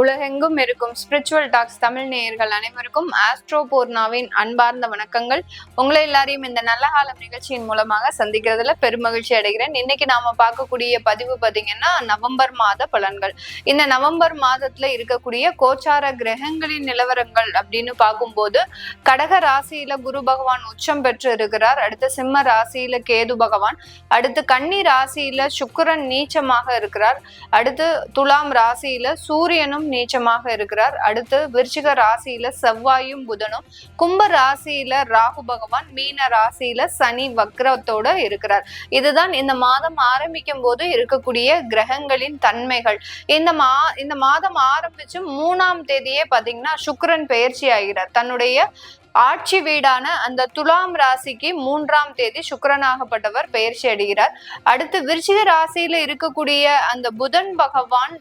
உலகெங்கும் இருக்கும் spiritual tax Tamil நேயர்கள் அனைவருக்கும் ஆஸ்ட்ரோ பூர்ணாவின் அன்பார்ந்த வணக்கங்கள். உங்களை எல்லாரையும் இந்த நல்ல காலம் நிகழ்ச்சியின் மூலமாக சந்திக்கிறதுல பெருமகிழ்ச்சி அடைகிறேன். இன்னைக்கு நாம பார்க்கக்கூடிய பதிவு பாத்தீங்கன்னா நவம்பர் மாத பலன்கள். இந்த நவம்பர் மாதத்துல இருக்கக்கூடிய கோச்சார கிரகங்களின் நிலவரங்கள் அப்படின்னு பார்க்கும்போது கடக ராசியில குரு பகவான் உச்சம் பெற்று இருக்கிறார். அடுத்து சிம்ம ராசியில கேது பகவான். அடுத்து கன்னி ராசியில சுக்கரன் நீச்சமாக இருக்கிறார். அடுத்து துலாம் ராசியில சூரியனும் நீச்சமாக இருக்கிறார். அடுத்து விருச்சிக ராசியில செவ்வாயும் புதனும். கும்ப ராசியில ராகு பகவான் மீன ராசியில சனி வக்ரத்தோட இருக்கிறார். இதுதான் இந்த மாதம் ஆரம்பிக்கும் போது இருக்கக்கூடிய கிரகங்களின் தன்மைகள். இந்த மா இந்த மாதம் ஆரம்பிச்சு மூணாம் தேதியே பாத்தீங்கன்னா சுக்கரன் பயிற்சி ஆகிறார். தன்னுடைய ஆட்சி வீடான அந்த துலாம் ராசிக்கு மூன்றாம் தேதி சுக்கரனாகப்பட்டவர் பயிற்சி அடைகிறார். அடுத்து விருச்சிக ராசியில இருக்கக்கூடிய அந்த புதன் பகவான்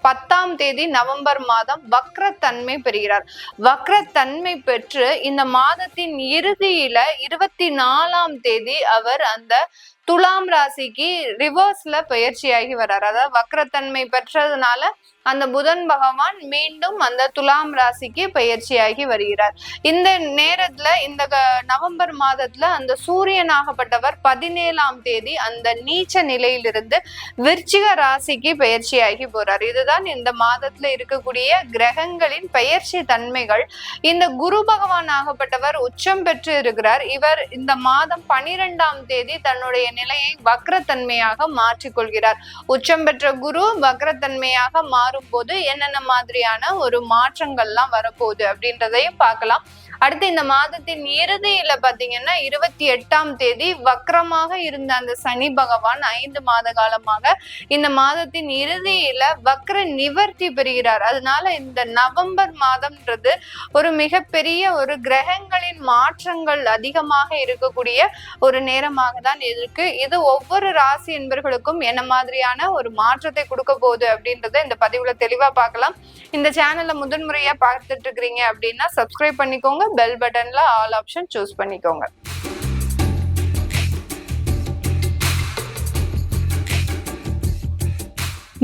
பத்தாம் தேதி நவம்பர் மாதம் வக்ரத்தன்மை பெறுகிறார். வக்ரத்தன்மை பெற்று இந்த மாதத்தின் இறுதியில இருபத்தி நாலாம் தேதி அவர் அந்த துலாம் ராசிக்கு ரிவர்ஸ்ல பயிற்சியாகி வர்றார். அதாவது வக்ரத்தன்மை பெற்றதுனால அந்த புதன் பகவான் மீண்டும் அந்த துலாம் ராசிக்கு பயிற்சியாகி வருகிறார். இந்த நேரத்துல இந்த க- நவம்பர் மாதத்துல அந்த சூரியனாகப்பட்டவர் பதினேழாம் தேதி அந்த நீச்ச நிலையிலிருந்து விருச்சிக ராசிக்கு பயிற்சியாகி போறார். இதுதான் இந்த மாதத்துல இருக்கக்கூடிய கிரகங்களின் பெயர்ச்சி தன்மைகள். இந்த குரு பகவான் ஆகப்பட்டவர் உச்சம் பெற்று இருக்கிறார். இவர் இந்த மாதம் பனிரெண்டாம் தேதி தன்னுடைய நிலையை வக்ரத்தன்மையாக மாற்றிக்கொள்கிறார். உச்சம் பெற்ற குரு வக்ரத்தன்மையாக மாறும்போது என்னென்ன மாதிரியான ஒரு மாற்றங்கள்லாம் வரப்போகுது அப்படின்றதையும் பார்க்கலாம். அடுத்து இந்த மாதத்தின் இறுதியில பாத்தீங்கன்னா இருபத்தி எட்டாம் தேதி வக்ரமாக இருந்த அந்த சனி பகவான் ஐந்து மாத காலமாக இந்த மாதத்தின் இறுதியில வக்ர நிவர்த்தி பெறுகிறார். அதனால இந்த நவம்பர் மாதம்ன்றது ஒரு மிகப்பெரிய ஒரு கிரகங்களின் மாற்றங்கள் அதிகமாக இருக்கக்கூடிய ஒரு நேரமாக தான் இருக்கு. இது ஒவ்வொரு ராசி என்பர்களுக்கும் என்ன மாதிரியான ஒரு மாற்றத்தை கொடுக்க போகுது அப்படின்றத இந்த பதிவுல தெளிவா பார்க்கலாம். இந்த சேனல்ல முதன்முறையா பார்த்துட்டு இருக்கிறீங்க அப்படின்னா சப்ஸ்கிரைப் பண்ணிக்கோங்க. பெல் பட்டன்ல ஆல் ஆப்ஷன் சூஸ் பண்ணிக்கோங்க.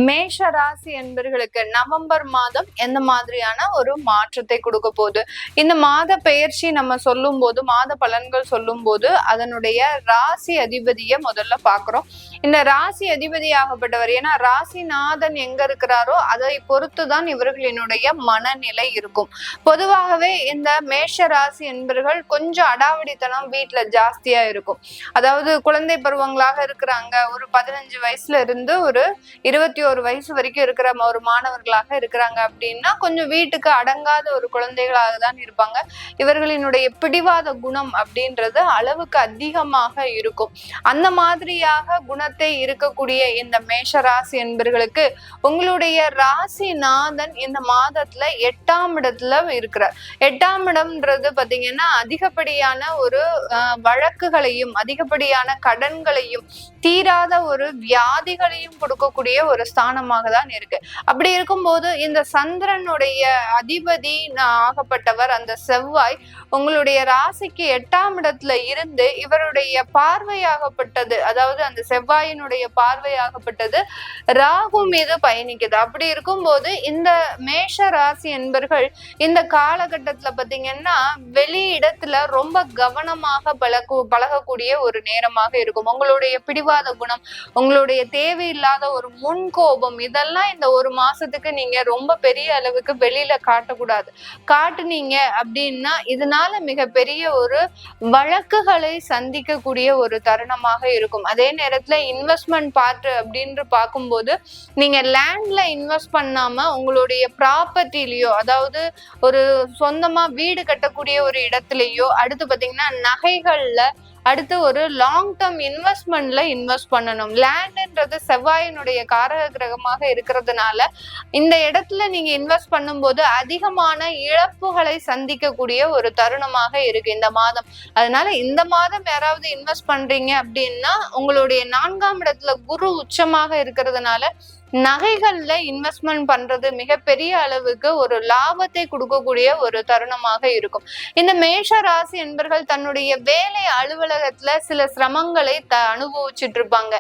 மேஷ ராசி என்பர்களுக்கு நவம்பர் மாதம் எந்த மாதிரியான ஒரு மாற்றத்தை கொடுக்க போகுது? இந்த மாத பெயர்ச்சி நம்ம சொல்லும் போது மாத பலன்கள் சொல்லும் போது அதனுடைய ராசி அதிபதியை முதல்ல பாக்குறோம் இந்த ராசி அதிபதியாகப்பட்டவர். ஏன்னா ராசிநாதன் எங்க இருக்கிறாரோ அதை பொறுத்து தான் இவர்களினுடைய மனநிலை இருக்கும். பொதுவாகவே இந்த மேஷ ராசி என்பர்கள் கொஞ்சம் அடாவடித்தனம் வீட்டுல ஜாஸ்தியா இருக்கும். அதாவது குழந்தை பருவங்களாக இருக்கிறாங்க ஒரு பதினஞ்சு வயசுல இருந்து ஒரு இருபத்தி ஒரு வயசு வரைக்கும் இருக்கிற ஒரு மாணவர்களாக இருக்கிறாங்க அப்படின்னா கொஞ்சம் வீட்டுக்கு அடங்காத ஒரு குழந்தைகளாக தான் இருப்பாங்க. இவர்களினுடைய பிடிவாத குணம் அப்படின்றது அளவுக்கு அதிகமாக இருக்கும். அந்த மாதிரியாக குண குணத்தை இருக்கக்கூடிய இந்த மேஷ ராசி என்பர்களுக்கு உங்களுடைய ராசிநாதன் இந்த மாதத்துல எட்டாம் இடத்துல இருக்கிறார். எட்டாம் இடம்ன்றது பாத்தீங்கன்னா அதிகப்படியான ஒரு வழக்குகளையும் அதிகப்படியான கடன்களையும் தீராத ஒரு வியாதிகளையும் கொடுக்கக்கூடிய ஒரு ஸ்தானமாக தான் இருக்கு. அப்படி இருக்கும்போது இந்த சந்திரனுடைய அதிபதி ஆகப்பட்டவர் அந்த செவ்வாய் உங்களுடைய ராசிக்கு எட்டாம் இடத்துல இருந்து இவருடைய பார்வையாகப்பட்டது அதாவது அந்த செவ்வாய் செவ்வாயினுடைய பார்வையாகப்பட்டது. ராகு மீது பயணிக்குது. அப்படி இருக்கும்போது இந்த மேஷ ராசி என்பர்கள் இந்த காலகட்டத்துல பாத்தீங்கன்னா வெளி இடத்துல ரொம்ப கவனமாக பழகு பழகக்கூடிய ஒரு நேரமாக இருக்கும். உங்களுடைய பிடிவாத குணம் உங்களுடைய தேவையில்லாத ஒரு முன்கோபம் இதெல்லாம் இந்த ஒரு மாசத்துக்கு நீங்க ரொம்ப பெரிய அளவுக்கு வெளியில காட்டக்கூடாது. காட்டுனீங்க அப்படின்னா இதனால மிகப்பெரிய ஒரு வழக்குகளை சந்திக்கக்கூடிய ஒரு தருணமாக இருக்கும். அதே நேரத்துல இன்வெஸ்ட்மெண்ட் பார்ட் அப்படின்னு பார்க்கும்போது நீங்க லேண்ட்ல இன்வெஸ்ட் பண்ணாம உங்களுடைய ப்ராப்பர்ட்டிலயோ அதாவது ஒரு சொந்தமா வீடு கட்டக்கூடிய ஒரு இடத்துலயோ அடுத்து பாத்தீங்கன்னா நகைகள்ல அடுத்து ஒரு லாங் டேர்ம் இன்வெஸ்ட்மெண்ட்ல இன்வெஸ்ட் பண்ணணும். லேண்ட்ன்றது செவ்வாயினுடைய காரக கிரகமாக இருக்கிறதுனால இந்த இடத்துல நீங்க இன்வெஸ்ட் பண்ணும்போது அதிகமான இழப்புகளை சந்திக்கக்கூடிய ஒரு தருணமாக இருக்கு இந்த மாதம். அதனால இந்த மாதம் யாராவது இன்வெஸ்ட் பண்றீங்க அப்படின்னா உங்களுடைய நான்காம் இடத்துல குரு உச்சமாக இருக்கிறதுனால நகைகள்ல இன்வெஸ்ட்மெண்ட் பண்றது மிகப்பெரிய அளவுக்கு ஒரு லாபத்தை கொடுக்கக்கூடிய ஒரு தருணமாக இருக்கும். இந்த மேஷ ராசி என்பர்கள் தன்னுடைய வேலை அலுவலகத்துல சில சிரமங்களை த அனுபவிச்சுட்டு இருப்பாங்க.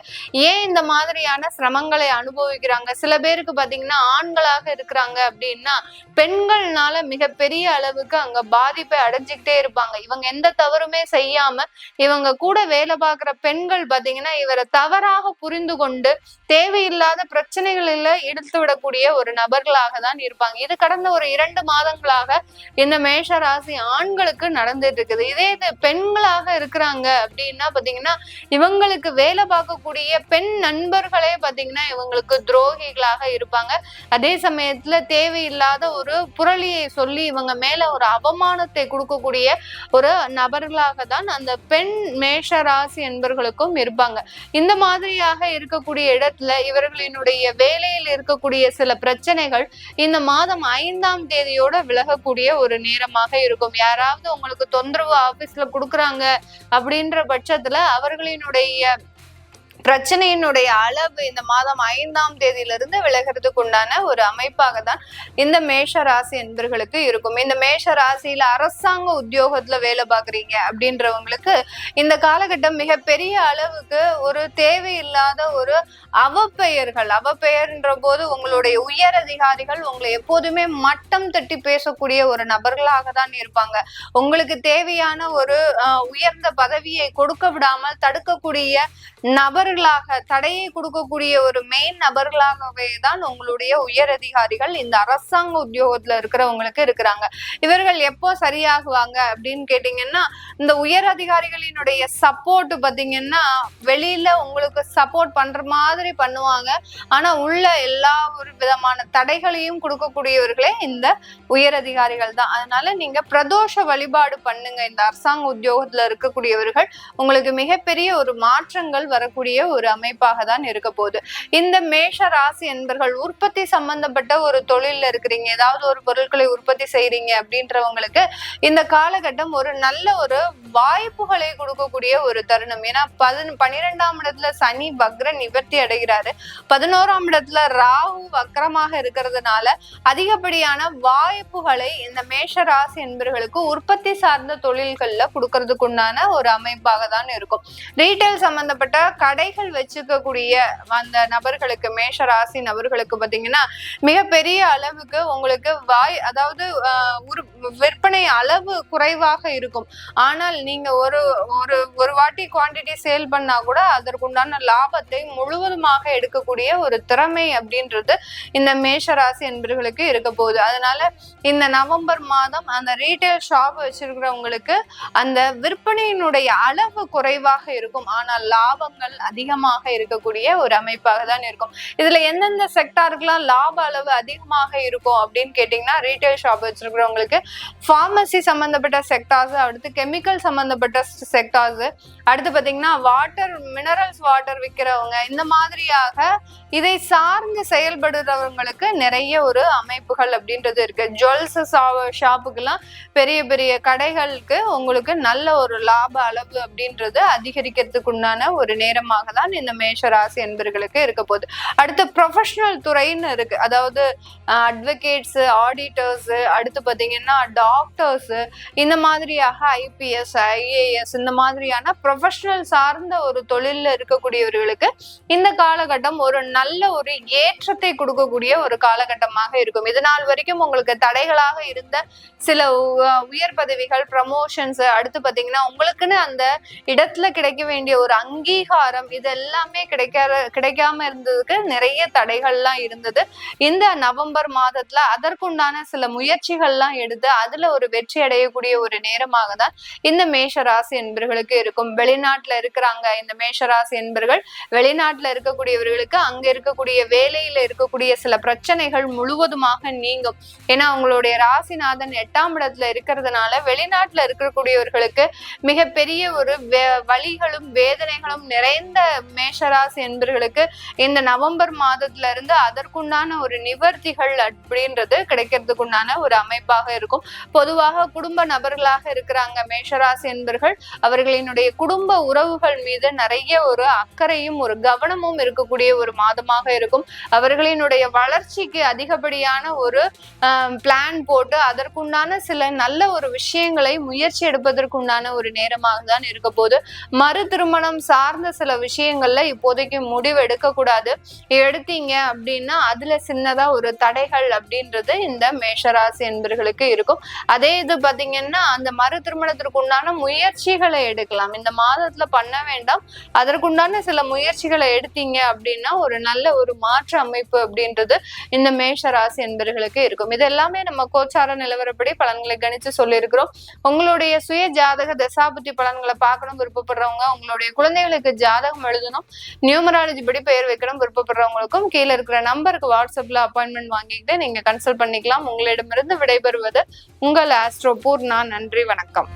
ஏன் இந்த மாதிரியான சிரமங்களை அனுபவிக்கிறாங்க? சில பேருக்கு பாத்தீங்கன்னா ஆண்களாக இருக்கிறாங்க அப்படின்னா பெண்கள்னால மிகப்பெரிய அளவுக்கு அங்க பாதிப்பை அடைஞ்சுக்கிட்டே இருப்பாங்க. இவங்க எந்த தவறுமே செய்யாம இவங்க கூட வேலை பார்க்குற பெண்கள் பாத்தீங்கன்னா இவரை தவறாக புரிந்து கொண்டு தேவையில்லாத பிரச்சனை பிரச்சனைகளில் இழுத்து விடக்கூடிய ஒரு நபர்களாக தான் இருப்பாங்க. இது கடந்த ஒரு இரண்டு மாதங்களாக இந்த மேஷ ராசி ஆண்களுக்கு நடந்துட்டு இருக்குது. இதே இது பெண்களாக இருக்கிறாங்க அப்படின்னா பாத்தீங்கன்னா இவங்களுக்கு வேலை பார்க்கக்கூடிய பெண் நண்பர்களே பாத்தீங்கன்னா இவங்களுக்கு துரோகிகளாக இருப்பாங்க. அதே சமயத்துல தேவையில்லாத ஒரு புரளியை சொல்லி இவங்க மேல ஒரு அவமானத்தை கொடுக்கக்கூடிய ஒரு நபர்களாக தான் அந்த பெண் மேஷ ராசி என்பவர்களுக்கும் இருப்பாங்க. இந்த மாதிரியாக இருக்கக்கூடிய இடத்துல இவர்களினுடைய வேலையில் இருக்கக்கூடிய சில பிரச்சனைகள் இந்த மாதம் ஐந்தாம் தேதியோட விலகக்கூடிய ஒரு நேரமாக இருக்கும். யாராவது உங்களுக்கு தொந்தரவு ஆபீஸ்ல கொடுக்குறாங்க அப்படின்ற பட்சத்துல அவர்களினுடைய பிரச்சனையினுடைய அளவு இந்த மாதம் ஐந்தாம் தேதியிலிருந்து விலகிறதுக்கு உண்டான ஒரு அமைப்பாக தான் இந்த மேஷ ராசி என்பர்களுக்கு இருக்கும். இந்த மேஷ ராசியில அரசாங்க உத்தியோகத்துல வேலை பார்க்குறீங்க அப்படின்றவங்களுக்கு இந்த காலகட்டம் மிகப்பெரிய அளவுக்கு ஒரு தேவையில்லாத ஒரு அவப்பெயர்கள். அவப்பெயர்ன்ற போது உங்களுடைய உயர் அதிகாரிகள் உங்களை எப்போதுமே மட்டம் தட்டி பேசக்கூடிய ஒரு நபர்களாக தான் இருப்பாங்க. உங்களுக்கு தேவையான ஒரு உயர்ந்த பதவியை கொடுக்க விடாமல் தடுக்கக்கூடிய நபர் நபர்களாக தடையை கொடுக்கக்கூடிய ஒரு மெயின் நபர்களாகவே தான் உங்களுடைய உயர் அதிகாரிகள் இந்த அரசாங்க உத்தியோகத்துல இருக்கிறவங்களுக்கு இருக்கிறாங்க. இவர்கள் எப்போ சரியாகுவாங்க அப்படின்னு கேட்டீங்கன்னா இந்த உயர் அதிகாரிகளினுடைய சப்போர்ட் பாத்தீங்கன்னா வெளியில உங்களுக்கு சப்போர்ட் பண்ற மாதிரி பண்ணுவாங்க. ஆனா உள்ள எல்லா ஒரு விதமான தடைகளையும் கொடுக்கக்கூடியவர்களே இந்த உயர் அதிகாரிகள் தான். அதனால நீங்க பிரதோஷ வழிபாடு பண்ணுங்க. இந்த அரசாங்க உத்தியோகத்துல இருக்கக்கூடியவர்கள் உங்களுக்கு மிகப்பெரிய ஒரு மாற்றங்கள் வரக்கூடிய ஒரு அமைப்பாக தான் இருக்க போகுது. இந்த மேஷ ராசி என்பர்கள் உற்பத்தி சம்பந்தப்பட்ட ஒரு தொழில இருக்கிறீங்க. ஏதாவது ஒரு பொருட்களை உற்பத்தி செய்யறீங்க அப்படின்றவங்களுக்கு இந்த காலகட்டம் ஒரு நல்ல ஒரு வாய்ப்புகளை கொடுக்கக்கூடிய ஒரு தருணம். ஏன்னா பதின பனிரெண்டாம் இடத்துல சனி வக்ர நிவர்த்தி அடைகிறாரு. பதினோராம் இடத்துல ராகு வக்ரமாக இருக்கிறதுனால அதிகப்படியான வாய்ப்புகளை இந்த மேஷ ராசி என்பவர்களுக்கு உற்பத்தி சார்ந்த தொழில்கள்ல கொடுக்கறதுக்கு உண்டான ஒரு அமைப்பாக தான் இருக்கும். ரீட்டைல் சம்பந்தப்பட்ட கடைகள் வச்சுக்கக்கூடிய அந்த நபர்களுக்கு மேஷ ராசி நபர்களுக்கு பாத்தீங்கன்னா மிகப்பெரிய அளவுக்கு உங்களுக்கு வாய் அதாவது விற்பனை அளவு குறைவாக இருக்கும். ஆனால் நீங்க ஒரு ஒரு ஒரு வாட்டி குவான்டிட்டி சேல் பண்ணா கூட அதற்குண்டான லாபத்தை முழுவதுமாக எடுக்கக்கூடிய ஒரு திறமை அப்படின்றது இந்த மேஷ ராசி என்பர்களுக்கு இருக்க போகுது. அதனால இந்த நவம்பர் மாதம் அந்த ரீட்டைல் ஷாப் வச்சிருக்கிறவங்களுக்கு அந்த விற்பனையினுடைய அளவு குறைவாக இருக்கும். ஆனால் லாபங்கள் அதிகமாக இருக்கக்கூடிய ஒரு அமைப்பாக தான் இருக்கும். இதுல எந்தெந்த செக்டாருக்குலாம் லாப அளவு அதிகமாக இருக்கும் அப்படின்னு கேட்டீங்கன்னா ரீட்டைல் ஷாப் வச்சிருக்கிறவங்களுக்கு ஃபார்மசி சம்பந்தப்பட்ட செக்டார்ஸ் அடுத்து கெமிக்கல் சம்பந்தப்பட்ட செக்டார்ஸ் அடுத்து பாத்தீங்கன்னா வாட்டர் மினரல்ஸ் வாட்டர் விற்கிறவங்க இந்த மாதிரியாக இதை சார்ந்து செயல்படுறவங்களுக்கு நிறைய ஒரு அமைப்புகள் அப்படின்றது இருக்கு. ஜுவல்ஸ் ஷாப்புக்கெல்லாம் பெரிய பெரிய கடைகளுக்கு உங்களுக்கு நல்ல ஒரு லாப அளவு அப்படின்றது அதிகரிக்கிறதுக்கு உண்டான ஒரு நேரமாக தான் இந்த மேஷ ராசி என்பர்களுக்கு இருக்க போகுது. அடுத்து ப்ரொஃபஷனல் துறைன்னு இருக்கு. அதாவது அட்வொகேட்ஸ் ஆடிட்டர்ஸ் அடுத்து பார்த்தீங்கன்னா டாக்டர்ஸ் இந்த மாதிரியாக ஐபிஎஸ் ஐஏஎஸ் இந்த மாதிரியான ப்ரொஃபஷனல் சார்ந்த ஒரு தொழிலில் இருக்கக்கூடியவர்களுக்கு இந்த காலகட்டம் ஒரு நல்ல ஒரு ஏற்றத்தை கொடுக்கக்கூடிய ஒரு காலகட்டமாக இருக்கும். இது நாள் வரைக்கும் உங்களுக்கு தடைகளாக இருந்த சில உயர் பதவிகள் ப்ரமோஷன்ஸ் அடுத்து பார்த்தீங்கன்னா உங்களுக்குன்னு அந்த இடத்துல கிடைக்க வேண்டிய ஒரு அங்கீகாரம் இது எல்லாமே கிடைக்காத கிடைக்காம இருந்ததுக்கு நிறைய தடைகள்லாம் இருந்தது. இந்த நவம்பர் மாதத்துல அதற்குண்டான சில முயற்சிகள்லாம் எடுத்து அதுல ஒரு வெற்றி அடையக்கூடிய ஒரு நேரமாக தான் இந்த மேஷ ராசி என்பர்களுக்கு இருக்கும். வெளிநாட்டுல இருக்கிறாங்க இந்த மேஷ ராசி என்பர்கள் வெளிநாட்டுல இருக்கக்கூடியவர்களுக்கு அங்க இருக்கக்கூடிய வேலையில இருக்கக்கூடிய சில பிரச்சனைகள் முழுவதுமாக நீங்கும். ஏன்னா அவங்களுடைய ராசிநாதன் எட்டாம் இடத்துல இருக்கிறதுனால வெளிநாட்டுல இருக்கக்கூடியவர்களுக்கு மிகப்பெரிய ஒரு வழிகளும் வேதனைகளும் நிறைந்த மேஷராசி என்பர்களுக்கு இந்த நவம்பர் மாதத்துல இருந்து அதற்குண்டான ஒரு நிவர்த்திகள் அப்படின்றது கிடைக்கிறதுக்குண்டான ஒரு அமைப்பாக இருக்கும். பொதுவாக குடும்ப நபர்களாக இருக்கிறாங்க மேஷராசி என்பர்கள். அவர்களினுடைய குடும்ப உறவுகள் மீது நிறைய ஒரு அக்கறையும் ஒரு கவனமும் இருக்கக்கூடிய ஒரு மாதமாக இருக்கும். அவர்களினுடைய வளர்ச்சிக்கு அதிகப்படியான ஒரு பிளான் போட்டு அதற்குண்டான சில நல்ல ஒரு விஷயங்களை முயற்சி எடுப்பதற்குண்டான ஒரு நேரமாக தான் இருக்க போது மறு திருமணம் சார்ந்த சில விஷயங்கள்ல இப்போதைக்கு முடிவு எடுக்க கூடாது எடுத்தீங்க அப்படின்னா அதுல சின்னதா ஒரு தடைகள் அப்படின்றது இந்த மேஷராசி என்பர்களுக்கு இருக்கும். அதே இது பாத்தீங்கன்னா அந்த மறு திருமணத்திற்கு உண்டான முயற்சிகளை எடுக்கலாம். இந்த மாதத்துல பண்ண வேண்டாம். அதற்குண்டான சில முயற்சிகளை எடுத்தீங்க அப்படின்னா ஒரு நல்ல ஒரு மாற்று அமைப்பு அப்படின்றது இந்த மேஷராசி என்பர்களுக்கு இருக்கும். இது எல்லாமே நம்ம கோச்சார நிலவரப்படி பலன்களை கணிச்சு சொல்லியிருக்கிறோம். உங்களுடைய சுய ஜாதக தசாபுத்தி பலன்களை பார்க்கணும் விருப்பப்படுறவங்க உங்களுடைய குழந்தைகளுக்கு ஜாதகம் எழுதணும். நியூமராலஜி படி பெயர் வைக்கணும் விருப்பப்படுறவங்களுக்கும் கீழே இருக்கிற நம்பருக்கு வாட்ஸ்அப்ல அப்பாயின்மெண்ட் வாங்கிக்கிட்டு நீங்க கன்சல்ட் பண்ணிக்கலாம். உங்களிடமிருந்து விடைபெறுவது உங்கள் ஆஸ்ட்ரோ பூர்ணா நன்றி வணக்கம்.